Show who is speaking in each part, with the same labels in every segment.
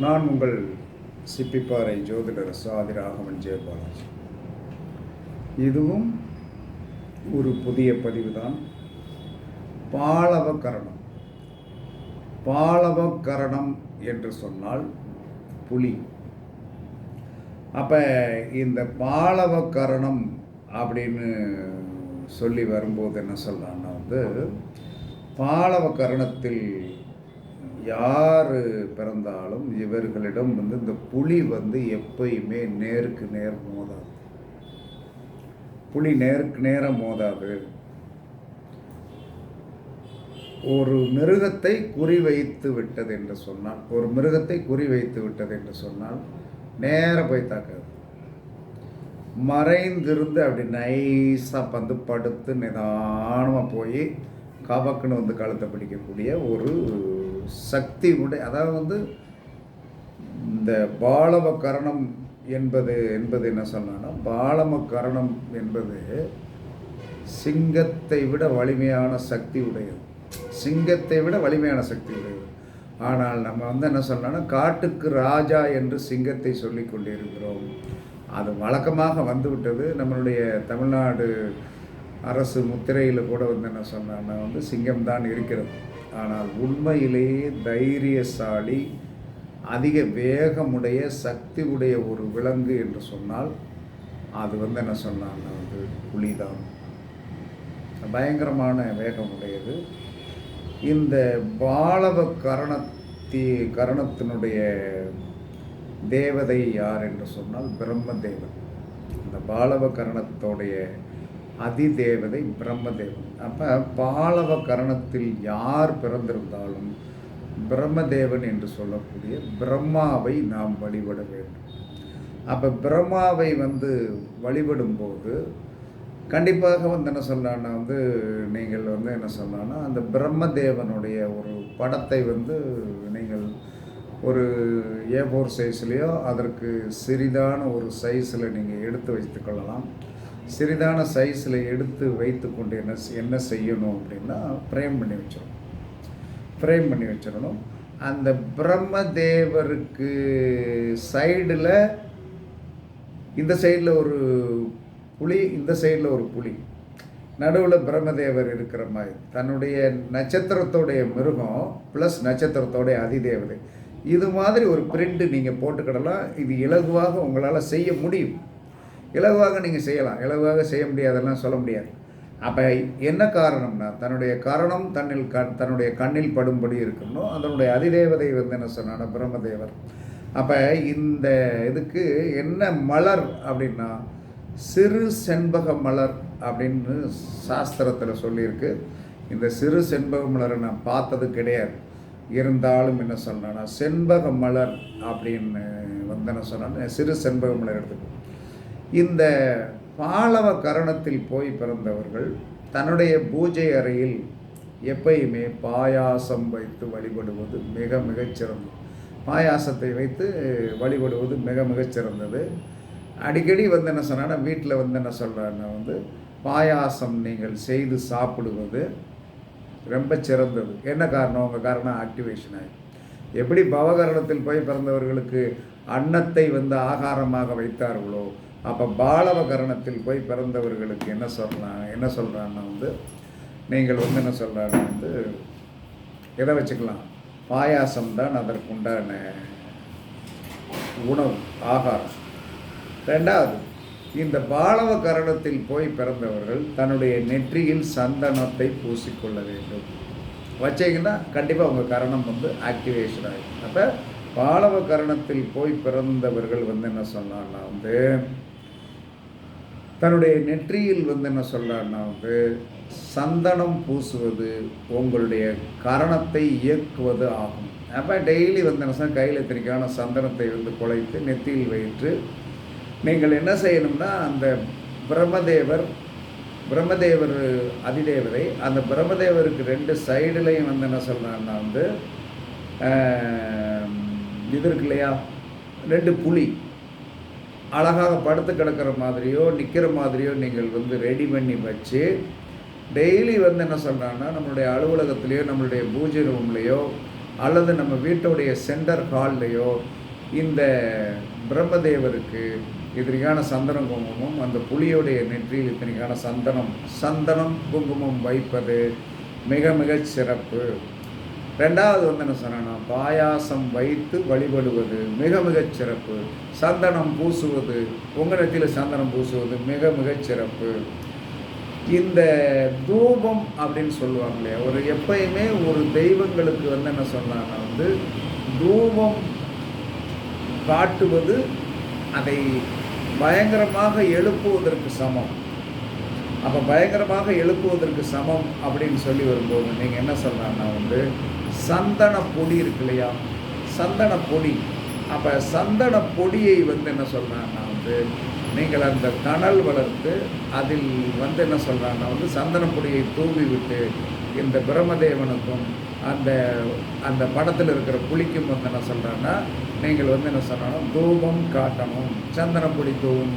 Speaker 1: நான் உங்கள் சிப்பிப்பாறை ஜோதிடர் சாதி ராகவன் ஜெயபாலாஜி இதுவும் ஒரு புதிய பதிவு தான் பாலவ கரணம் பாலவ கரணம் என்று சொன்னால் புலி. அப்போ இந்த பாலவ கரணம் அப்படின்னு சொல்லி வரும்போது என்ன சொல்லலாம்னா வந்து பாலவ கரணத்தில் யார் பிறந்தாலும் இவர்களிடம் வந்து இந்த புலி வந்து எப்பயுமே நேருக்கு நேர் மோதாது. புலி நேருக்கு நேரம் மோதாது. ஒரு மிருகத்தை குறிவைத்து விட்டது என்று சொன்னால் ஒரு மிருகத்தை குறிவைத்து விட்டது என்று சொன்னால் நேராக போய் தாக்காது. மறைந்திருந்து அப்படி நைஸாக வந்து படுத்து நிதானமாக போய் கபக்குன்னு வந்து கழுத்தை பிடிக்கக்கூடிய ஒரு சக்தி உடைய அதாவது வந்து இந்த பாலவ கரணம் என்பது என்பது என்ன சொன்னான்னா பாலம கரணம் என்பது சிங்கத்தை விட வலிமையான சக்தி உடையது. சிங்கத்தை விட வலிமையான சக்தி உடையது. ஆனால் நம்ம வந்து என்ன சொன்னோன்னா காட்டுக்கு ராஜா என்று சிங்கத்தை சொல்லி கொண்டிருக்கிறோம். அது வழக்கமாக வந்துவிட்டது. நம்மளுடைய தமிழ்நாடு அரசு முத்திரையில் கூட வந்து என்ன சொன்னான்னா வந்து சிங்கம் தான் இருக்கிறது. ஆனால் உண்மையிலேயே தைரியசாலி அதிக வேகமுடைய சக்தி உடைய ஒரு விலங்கு என்று சொன்னால் அது வந்து என்ன சொன்னான்னா வந்து புலிதான். பயங்கரமான வேகமுடையது. இந்த பாலவ கரணத்தி கரணத்தினுடைய தேவதை யார் என்று சொன்னால் பிரம்மதேவன். இந்த பாலவ கரணத்தோடைய அதிதேவதை பிரம்மதேவன். அப்போ பாலவ கரணத்தில் யார் பிறந்திருந்தாலும் பிரம்மதேவன் என்று சொல்லக்கூடிய பிரம்மாவை நாம் வழிபட வேண்டும். அப்போ பிரம்மாவை வந்து வழிபடும்போது கண்டிப்பாக வந்து என்ன சொல்லலான்னா வந்து நீங்கள் வந்து என்ன சொல்லலான்னா அந்த பிரம்மதேவனுடைய ஒரு படத்தை வந்து நீங்கள் ஒரு ஏ ஃபோர் சைஸ்லேயோ அதற்கு சிறிதான ஒரு சைஸில் நீங்கள் எடுத்து வைத்துக்கொள்ளலாம் சிறிதான சைஸில் எடுத்து வைத்து கொண்டு என்ன என்ன செய்யணும் அப்படின்னா ஃப்ரேம் பண்ணி வச்சிடணும். ஃப்ரேம் பண்ணி வச்சிடணும். அந்த பிரம்மதேவருக்கு சைடில் இந்த சைடில் ஒரு புலி இந்த சைடில் ஒரு புலி. நடுவில் பிரம்மதேவர் இருக்கிற மாதிரி. தன்னுடைய நட்சத்திரத்தோடைய மிருகம் ப்ளஸ் நட்சத்திரத்தோடைய அதிதேவதை. இது மாதிரி ஒரு பிரிண்ட் நீங்கள் போட்டுக்கிடலாம். இது இலகுவாக உங்களால் செய்ய முடியும். இலவாக நீங்கள் செய்யலாம். இலவாக செய்ய முடியாதெல்லாம் சொல்ல முடியாது. அப்போ என்ன காரணம்னா தன்னுடைய கரணம் தன்னில் கண் தன்னுடைய கண்ணில் படும்படி இருக்கணும். அதனுடைய அதிதேவதை வந்து என்ன சொன்னான பிரம்மதேவர். அப்போ இந்த இதுக்கு என்ன மலர் அப்படின்னா சிறு செண்பக மலர் அப்படின்னு சாஸ்திரத்தில் சொல்லியிருக்கு. இந்த சிறு செண்பக மலரை நான் பார்த்தது கிடையாது. இருந்தாலும் என்ன சொன்னேன்னா செண்பக மலர் அப்படின்னு வந்து என்ன சொன்னா சிறு செண்பக மலர் எடுத்துக்கோ. இந்த பாலவ கரணத்தில் போய் பிறந்தவர்கள் தன்னுடைய பூஜை அறையில் எப்பயுமே பாயாசம் வைத்து வழிபடுவது மிக மிகச்சிறந்தது பாயாசத்தை வைத்து வழிபடுவது மிக மிகச்சிறந்தது அடிக்கடி வந்து என்ன சொன்னா வீட்டில் வந்து என்ன சொல்கிறேன்னா வந்து பாயாசம் நீங்கள் செய்து சாப்பிடுவது ரொம்ப சிறந்தது. என்ன காரணம்? உங்கள் காரணம் ஆக்டிவேஷன் ஆகி எப்படி பவகரணத்தில் போய் பிறந்தவர்களுக்கு அன்னத்தை வந்து ஆகாரமாக வைத்தார்களோ அப்போ பாலவ கரணத்தில் போய் பிறந்தவர்களுக்கு என்ன சொல்லலாம் என்ன சொல்கிறான்னா வந்து நீங்கள் வந்து என்ன சொல்கிறாங்க வந்து எதை வச்சுக்கலாம்? பாயாசம் தான் அதற்குண்டான உணவு ஆகாரம். ரெண்டாவது இந்த பாலவ கரணத்தில் போய் பிறந்தவர்கள் தன்னுடைய நெற்றியில் சந்தனத்தை பூசிக்கொள்ள வேண்டும். வச்சிங்கன்னா கண்டிப்பாக உங்கள் கரணம் வந்து ஆக்டிவேஷன் ஆகும் அப்போ பாலவ கரணத்தில் போய் பிறந்தவர்கள் வந்து என்ன சொன்னான்னா வந்து தன்னுடைய நெற்றியில் வந்து என்ன சொல்கிறாருன்னா வந்து சந்தனம் பூசுவது உங்களுடைய கரணத்தை இயக்குவது ஆகும். அப்போ டெய்லி வந்து என்ன சார் கையில் திரிக்கான சந்தனத்தை வந்து குலைத்து நெத்தியில் வைத்து நீங்கள் என்ன செய்யணும்னா அந்த பிரம்மதேவர் பிரம்மதேவர் அதிதேவரை அந்த பிரம்மதேவருக்கு ரெண்டு சைடுலையும் வந்து என்ன சொல்கிறாருன்னா வந்து இது இருக்கு இல்லையா? ரெண்டு புலி. அழகாக படுத்து கிடக்கிற மாதிரியோ நிற்கிற மாதிரியோ நீங்கள் வந்து ரெடி பண்ணி வச்சு டெய்லி வந்து என்ன சொல்கிறாங்கன்னா நம்மளுடைய அலுவலகத்துலேயோ நம்மளுடைய பூஜை ரூம்லேயோ அல்லது நம்ம வீட்டுடைய சென்டர் ஹால்லையோ இந்த பிரம்மதேவருக்கு இத்தனைக்கான சந்தனம் குங்குமம் அந்த புலியுடைய நெற்றியில் இத்தனைக்கான சந்தனம் சந்தனம் குங்குமம் வைப்பது மிக மிகச் சிறப்பு. ரெண்டாவது வந்து என்ன சொன்னா பாயாசம் வைத்து வழிபடுவது மிக மிகச் சிறப்பு. சந்தனம் பூசுவது உங்களிடத்தில் சந்தனம் பூசுவது மிக மிகச் சிறப்பு. இந்த தூபம் அப்படின்னு சொல்லுவாங்க இல்லையா ஒரு எப்பயுமே ஒரு தெய்வங்களுக்கு வந்து என்ன சொன்னாங்கன்னா வந்து தூபம் காட்டுவது அதை பயங்கரமாக எழுப்புவதற்கு சமம். அப்போ பயங்கரமாக எழுப்புவதற்கு சமம் அப்படின்னு சொல்லி வரும்போது நீங்கள் என்ன சொல்கிறாங்கன்னா வந்து சந்தன பொடி இருக்கு இல்லையா? சந்தன பொடி. அப்போ சந்தன பொடியை வந்து என்ன சொல்கிறாங்கன்னா வந்து நீங்கள் அந்த கனல் வளர்த்து அதில் வந்து என்ன சொல்கிறாங்கன்னா வந்து சந்தன பொடியை தூவி விட்டு இந்த பிரம்மதேவனுக்கும் அந்த அந்த படத்தில் இருக்கிற புளிக்கும் வந்து என்ன சொல்கிறாங்கன்னா நீங்கள் வந்து என்ன சொல்லணும் தூபம் காட்டணும். சந்தன பொடி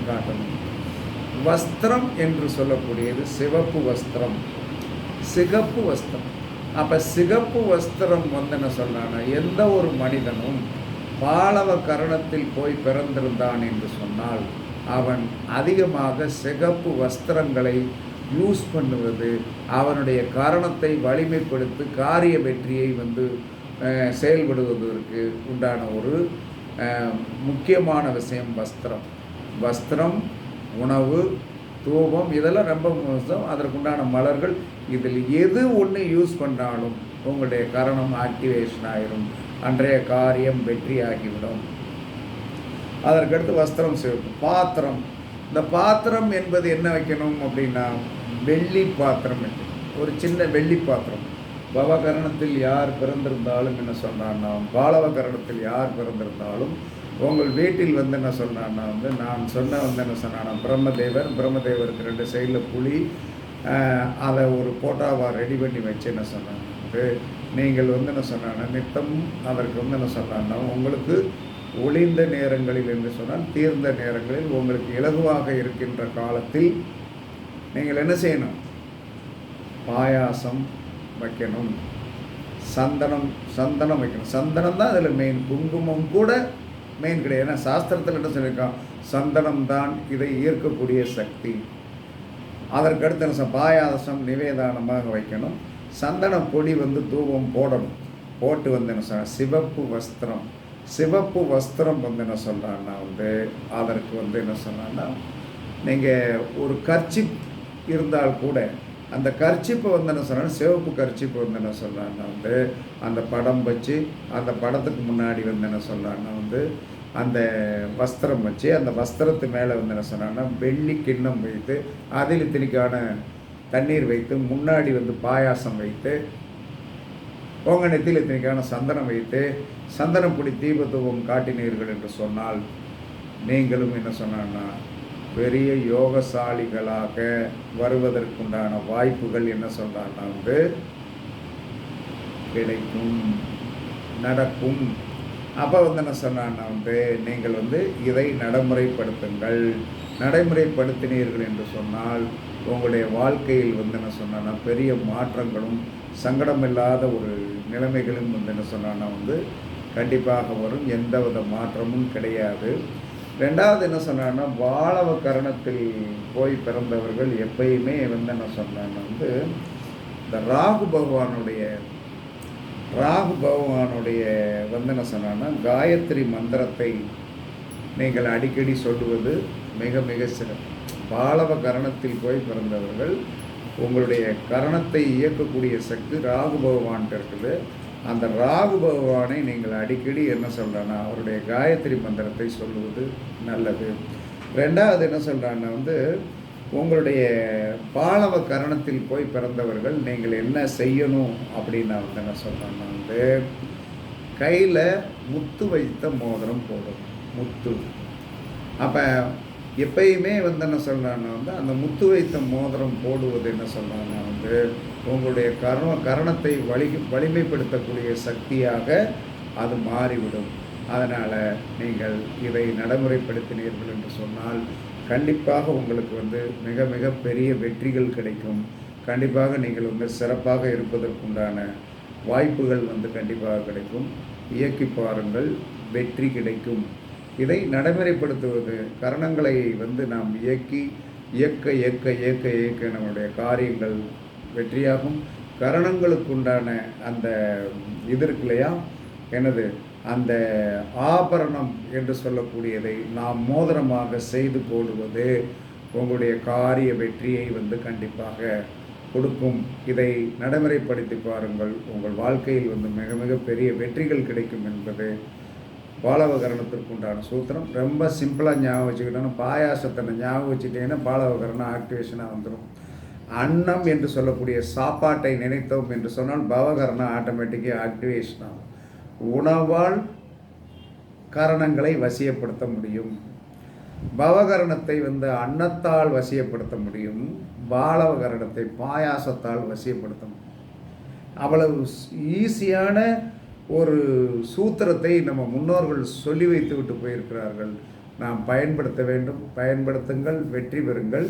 Speaker 1: காட்டணும். வஸ்திரம் என்று சொல்லக்கூடியது சிவப்பு வஸ்திரம். சிகப்பு வஸ்திரம். அப்போ சிகப்பு வஸ்திரம் வந்து என்ன எந்த ஒரு மனிதனும் பாலவ கரணத்தில் போய் பிறந்திருந்தான் என்று சொன்னால் அவன் அதிகமாக சிகப்பு வஸ்திரங்களை யூஸ் பண்ணுவது அவனுடைய காரணத்தை வலிமைப்படுத்தி காரிய வெற்றியை வந்து செயல்படுவதற்கு உண்டான ஒரு முக்கியமான விஷயம் வஸ்திரம். வஸ்திரம் உணவு தூபம் இதெல்லாம் ரொம்ப மோசம். அதற்குண்டான மலர்கள் இதில் எது ஒன்று யூஸ் பண்ணாலும் உங்களுடைய கரணம் ஆக்டிவேஷன் ஆயிரும். அன்றைய காரியம் வெற்றி ஆகிவிடும் அதற்கடுத்து வஸ்திரம் சேர்ப்பு பாத்திரம். இந்த பாத்திரம் என்பது என்ன வைக்கணும் அப்படின்னா வெள்ளி பாத்திரம் ஒரு சின்ன வெள்ளி பாத்திரம். பவகரணத்தில் யார் பிறந்திருந்தாலும் என்ன சொன்னான்னா பாலவகரணத்தில் யார் பிறந்திருந்தாலும் உங்கள் வீட்டில் வந்து என்ன சொன்னான்னா வந்து நான் சொன்ன வந்து என்ன சொன்னான்னா பிரம்மதேவர் பிரம்மதேவருக்கு ரெண்டு சைடில் புலி அதை ஒரு போட்டோவாக ரெடி பண்ணி வச்சு என்ன சொன்னாங்க? நீங்கள் வந்து என்ன சொன்னாங்கன்னா நித்தம் அதற்கு வந்து என்ன சொன்னாங்கன்னா உங்களுக்கு ஒளிந்த நேரங்களில் என்று சொன்னால் தீர்ந்த நேரங்களில் உங்களுக்கு இலகுவாக இருக்கின்ற காலத்தில் நீங்கள் என்ன செய்யணும்? பாயாசம் வைக்கணும். சந்தனம் சந்தனம் வைக்கணும். சந்தனம் தான் அதில் மெயின் குங்குமம் கூட மெயின் கிடையாது. ஏன்னா சாஸ்திரத்தில் என்ன சொல்லியிருக்கான்? சந்தனம் தான் இதை ஈர்க்கக்கூடிய சக்தி. அதற்கடுத்து என்ன பாயாசம் நிவேதானமாக வைக்கணும். சந்தன பொடி வந்து தூபம் போடணும். போட்டு வந்து என்ன சொல்ல சிவப்பு வஸ்திரம். சிவப்பு வஸ்திரம் வந்து என்ன சொல்கிறான்னா வந்து அதற்கு வந்து என்ன சொன்னான்னா நீங்கள் ஒரு கர்ச்சிப் இருந்தால் கூட அந்த கர்ச்சிப்பை வந்து என்ன சொல்கிறாங்க சிவப்பு கர்ச்சிப்பு வந்து என்ன சொல்கிறான்னா வந்து அந்த படம் வச்சு அந்த படத்துக்கு முன்னாடி வந்து என்ன சொல்கிறான்னா வந்து அந்த வஸ்திரம் வச்சு அந்த வஸ்திரத்து மேலே வந்து என்ன சொன்னாங்கன்னா வெள்ளி கிண்ணம் வைத்து அதில் இத்தனைக்கான தண்ணீர் வைத்து முன்னாடி வந்து பாயாசம் வைத்து உங்கள் நெத்தியில் இத்தனைக்கான சந்தனம் வைத்து சந்தனம் பிடி தீபத்துவம் காட்டினீர்கள் என்று சொன்னால் நீங்களும் என்ன சொன்னான்னா பெரிய யோகசாலிகளாக வருவதற்குண்டான வாய்ப்புகள் என்ன சொல்கிறான்னா வந்து கிடைக்கும் நடக்கும். அப்போ வந்து என்ன சொன்னான்னா வந்து நீங்கள் வந்து இதை நடைமுறைப்படுத்துங்கள். நடைமுறைப்படுத்தினீர்கள் என்று சொன்னால் உங்களுடைய வாழ்க்கையில் வந்து என்ன சொன்னான்னா பெரிய மாற்றங்களும் சங்கடமில்லாத ஒரு நிலைமைகளும் வந்து என்ன சொன்னான்னா வந்து கண்டிப்பாக வரும். எந்தவித மாற்றமும் கிடையாது. ரெண்டாவது என்ன சொன்னான்னா வாழவ கரணத்தில் போய் பிறந்தவர்கள் எப்பயுமே வந்து என்ன சொன்னான்னா வந்து இந்த ராகு பகவானுடைய ராகு பகவானுடைய வந்து என்ன சொன்னான்னா காயத்ரி மந்திரத்தை நீங்கள் அடிக்கடி சொல்லுவது மிக மிக சிறப்பு. பாலவ கரணத்தில் போய் பிறந்தவர்கள் உங்களுடைய கரணத்தை இயக்கக்கூடிய சக்தி ராகு பகவான்கிட்ட இருக்குது. அந்த ராகு பகவானை நீங்கள் அடிக்கடி என்ன சொல்கிறேன்னா அவருடைய காயத்ரி மந்திரத்தை சொல்லுவது நல்லது. ரெண்டாவது என்ன சொல்கிறான்னா வந்து உங்களுடைய பாலவ கரணத்தில் போய் பிறந்தவர்கள் நீங்கள் என்ன செய்யணும் அப்படின்னு நான் வந்து என்ன சொல்கிறேன்னா வந்து கையில் முத்து வைத்த மோதிரம் போடும் முத்து. அப்போ எப்பயுமே வந்து என்ன சொல்கிறான்னா வந்து அந்த முத்து வைத்த மோதிரம் போடுவது என்ன சொல்கிறாங்கன்னா வந்து உங்களுடைய கரண கரணத்தை வலி வலிமைப்படுத்தக்கூடிய சக்தியாக அது மாறிவிடும். அதனால் நீங்கள் இதை நடைமுறைப்படுத்தினீர்கள் என்று சொன்னால் கண்டிப்பாக உங்களுக்கு வந்து மிக மிக பெரிய வெற்றிகள் கிடைக்கும். கண்டிப்பாக நீங்கள் வந்து சிறப்பாக இருப்பதற்குண்டான வாய்ப்புகள் வந்து கண்டிப்பாக கிடைக்கும். இயக்கி பாருங்கள் வெற்றி கிடைக்கும். இதை நடைமுறைப்படுத்துவது கரணங்களை வந்து நாம் இயக்கி இயக்க இயக்க இயக்க இயக்க நம்மளுடைய காரியங்கள் வெற்றியாகும். கரணங்களுக்குண்டான அந்த இது இருக்கு இல்லையா? எனது அந்த ஆபரணம் என்று சொல்லக்கூடியதை நாம் மோதிரமாக செய்து போடுவது உங்களுடைய காரிய வெற்றியை வந்து கண்டிப்பாக கொடுக்கும். இதை நடைமுறைப்படுத்தி பாருங்கள். உங்கள் வாழ்க்கையில் வந்து மிக மிக பெரிய வெற்றிகள் கிடைக்கும் என்பது பாலவகரணத்திற்கு உண்டான சூத்திரம். ரொம்ப சிம்பிளாக ஞாபகம் வச்சுக்கிட்டோன்னா பாயாசத்தை ஞாபகம் வச்சுட்டீங்கன்னா பாலவகரணம் ஆக்டிவேஷனாக வந்துடும் அன்னம் என்று சொல்லக்கூடிய சாப்பாட்டை நினைத்தோம் என்று சொன்னால் பவகரணம் ஆட்டோமேட்டிக்காக ஆக்டிவேஷன் ஆகும். உணவால் கரணங்களை வசியப்படுத்த முடியும். பவகரணத்தை வந்து அன்னத்தால் வசியப்படுத்த முடியும். பாலவகரணத்தை பாயாசத்தால் வசியப்படுத்த முடியும். அவ்வளவு ஈஸியான ஒரு சூத்திரத்தை நம்ம முன்னோர்கள் சொல்லி வைத்து விட்டு போயிருக்கிறார்கள். நாம் பயன்படுத்த வேண்டும். பயன்படுத்துங்கள் வெற்றி பெறுங்கள்.